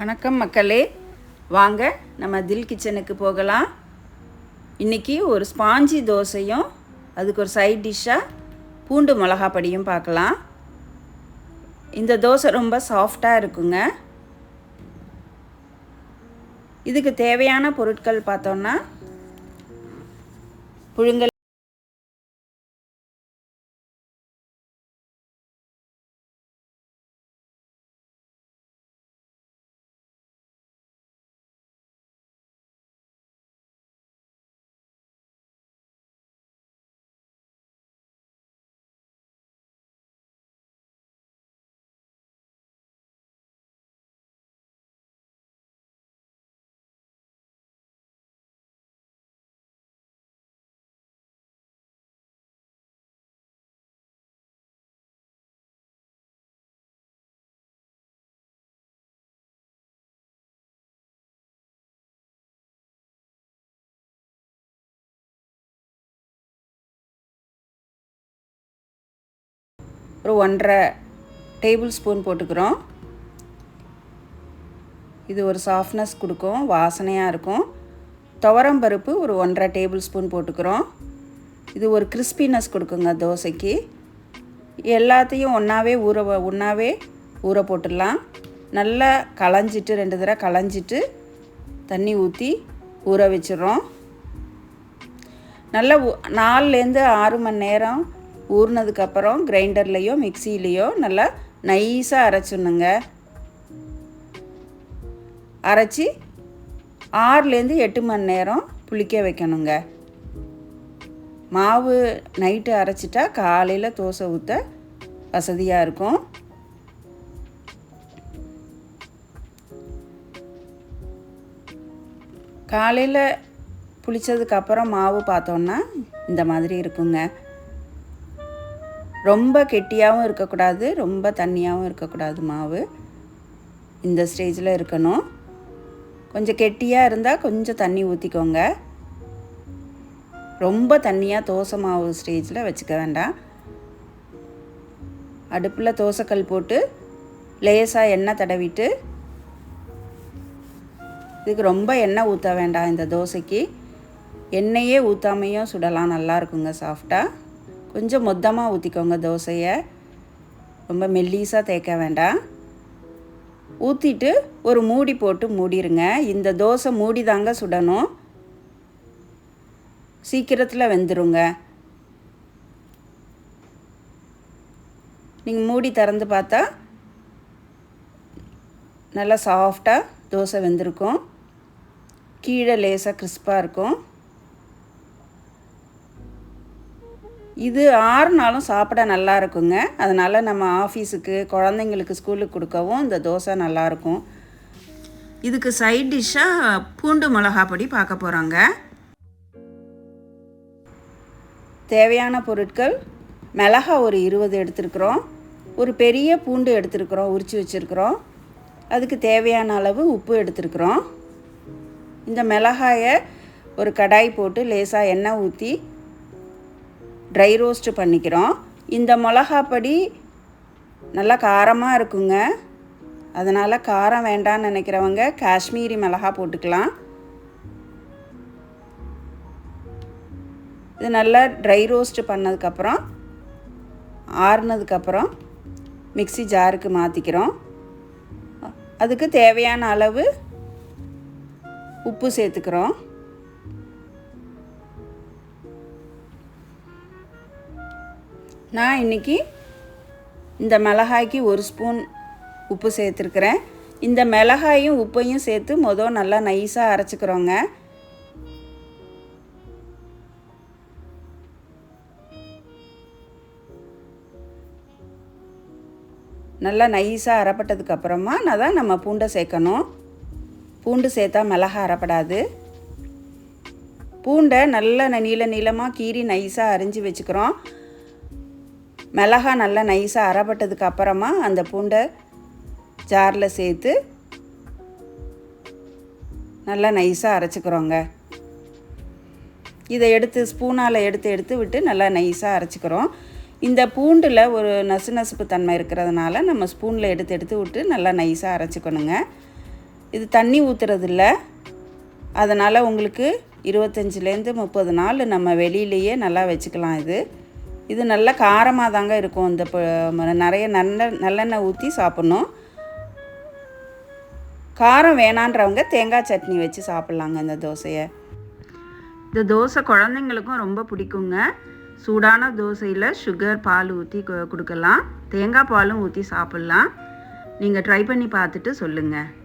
வணக்கம் மக்களே. வாங்க நம்ம தில் கிச்சனுக்கு போகலாம். இன்றைக்கி ஒரு ஸ்பாஞ்சி தோசையும் அதுக்கு ஒரு சைட் டிஷ்ஷாக பூண்டு மிளகா படியும் பார்க்கலாம். இந்த தோசை ரொம்ப சாஃப்டாக இருக்குங்க. இதுக்கு தேவையான பொருட்கள் பார்த்தோன்னா புழுங்கல் ஒரு ஒன்றரை டேபிள் ஸ்பூன் போட்டுக்கிறோம். இது ஒரு சாஃப்ட்னஸ் கொடுக்கும் வாசனையாக இருக்கும். துவரம் பருப்பு ஒரு ஒன்றரை டேபிள் ஸ்பூன் போட்டுக்கிறோம். இது ஒரு கிறிஸ்பினஸ் கொடுக்குங்க தோசைக்கு. எல்லாத்தையும் ஒன்றாவே ஊற ஒன்றாவே ஊற போட்டுடலாம். நல்லா களைஞ்சிட்டு ரெண்டு தடவை களைஞ்சிட்டு தண்ணி ஊற்றி ஊற வச்சிடுறோம். நல்லா நாலுலேருந்து ஆறு மணி நேரம் ஊறினதுக்கப்புறம் கிரைண்டர்லேயோ மிக்சிலேயோ நல்லா நைஸாக அரைச்சிடணுங்க. அரைச்சி ஆறுலேருந்து எட்டு மணி நேரம் புளிக்க வைக்கணுங்க. மாவு நைட்டு அரைச்சிட்டா காலையில் தோசை ஊற்ற வசதியாக இருக்கும். காலையில் புளித்ததுக்கப்புறம் மாவு பார்த்தோன்னா இந்த மாதிரி இருக்குங்க. ரொம்ப கெட்டியாகவும் இருக்கக்கூடாது ரொம்ப தண்ணியாகவும் இருக்கக்கூடாது மாவு. இந்த ஸ்டேஜில் இருக்கணும். கொஞ்சம் கெட்டியாக இருந்தால் கொஞ்சம் தண்ணி ஊற்றிக்கோங்க ரொம்ப தண்ணியாக தோசை மாவு ஸ்டேஜில் வச்சுக்க வேண்டாம். அடுப்பில் தோசைக்கல் போட்டு லேசாக எண்ணெய் தடவிட்டு இதுக்கு ரொம்ப எண்ணெய் ஊற்ற வேண்டாம் இந்த தோசைக்கு. எண்ணெயே ஊற்றாமையும் சுடலாம் நல்லா இருக்குங்க சாஃப்டாக கொஞ்சம் மொத்தமாக ஊற்றிக்கோங்க தோசையை. ரொம்ப மெல்லீஸாக தேய்க்க வேண்டாம். ஊற்றிட்டு ஒரு மூடி போட்டு மூடிடுங்க இந்த தோசை மூடி தாங்க சுடணும். சீக்கிரத்தில் வெந்துருங்க. நீங்கள் மூடி திறந்து பார்த்தா நல்லா சாஃப்டாக தோசை வெந்திருக்கும். கீழே லேசாக கிறிஸ்பாக இருக்கும். இது ஆறுனாலும் சாப்பிட நல்லா இருக்குங்க. அதனால் நம்ம ஆஃபீஸுக்கு குழந்தைங்களுக்கு ஸ்கூலுக்கு கொடுக்கவும் இந்த தோசை நல்லாயிருக்கும் இதுக்கு சைட் டிஷ்ஷாக பூண்டு மிளகா பொடி பார்க்க போகிறாங்க தேவையான பொருட்கள் மிளகா ஒரு இருபது எடுத்துருக்குறோம். ஒரு பெரிய பூண்டு எடுத்துருக்குறோம் உரித்து வச்சுருக்குறோம். அதுக்கு தேவையான அளவு உப்பு எடுத்துருக்குறோம். இந்த மிளகாயை ஒரு கடாய் போட்டு லேசாக எண்ணெய் ஊற்றி ட்ரை ரோஸ்ட்டு பண்ணிக்கிறோம். இந்த மிளகாப்படி நல்லா காரமாக இருக்குங்க. அதனால் காரம் வேண்டான்னு நினைக்கிறவங்க காஷ்மீரி மிளகா போட்டுக்கலாம். இது நல்லா ட்ரை ரோஸ்ட்டு பண்ணதுக்கப்புறம் ஆறுனதுக்கப்புறம் மிக்சி ஜாருக்கு மாற்றிக்கிறோம் அதுக்கு தேவையான அளவு உப்பு சேர்த்துக்கிறோம். நான் இன்றைக்கி இந்த மிளகாய்க்கு ஒரு ஸ்பூன் உப்பு சேர்த்துருக்குறேன். இந்த மிளகாயும் உப்பையும் சேர்த்து மொதல் நல்லா நைஸாக அரைச்சிக்கிறோங்க. நல்லா நைஸாக அரைப்பட்டதுக்கப்புறமா நான் தான் நம்ம பூண்டை சேர்க்கணும். பூண்டு சேர்த்தா மிளகா அரைப்படாது. பூண்டை நல்லா நீள நீளமாக கீறி நைஸாக அரிஞ்சு வச்சுக்கிறோம். மிளகா நல்லா நைஸாக அரைப்பட்டதுக்கு அப்புறமா அந்த பூண்டை ஜாரில் சேர்த்து நல்லா நைஸாக அரைச்சிக்கிறோங்க. இதை எடுத்து ஸ்பூனால் எடுத்து எடுத்து விட்டு நல்லா நைஸாக அரைச்சிக்கிறோம். இந்த பூண்டில் ஒரு நசு நசுப்பு தன்மை இருக்கிறதுனால நம்ம ஸ்பூனில் எடுத்து எடுத்து விட்டு நல்லா நைஸாக அரைச்சிக்கணுங்க. இது தண்ணி ஊற்றுறதில்ல அதனால் உங்களுக்கு இருபத்தஞ்சிலேருந்து முப்பது நாள் நம்ம வெளியிலேயே நல்லா வச்சுக்கலாம் இது. இது நல்லா காரமாக தாங்க இருக்கும். இந்த ப- நிறைய நல்ல நல்லெண்ணெய் ஊற்றி சாப்பிட்ணும். காரம் வேணான்றவங்க தேங்காய் சட்னி வச்சு சாப்பிட்லாங்க இந்த தோசையை. இந்த தோசை குழந்தைங்களுக்கும் ரொம்ப பிடிக்குங்க. சூடான தோசையில் சுகர் பால் ஊற்றி கொடுக்கலாம். தேங்காய் பாலும் ஊற்றி சாப்பிட்லாம். நீங்கள் ட்ரை பண்ணி பார்த்துட்டு சொல்லுங்கள்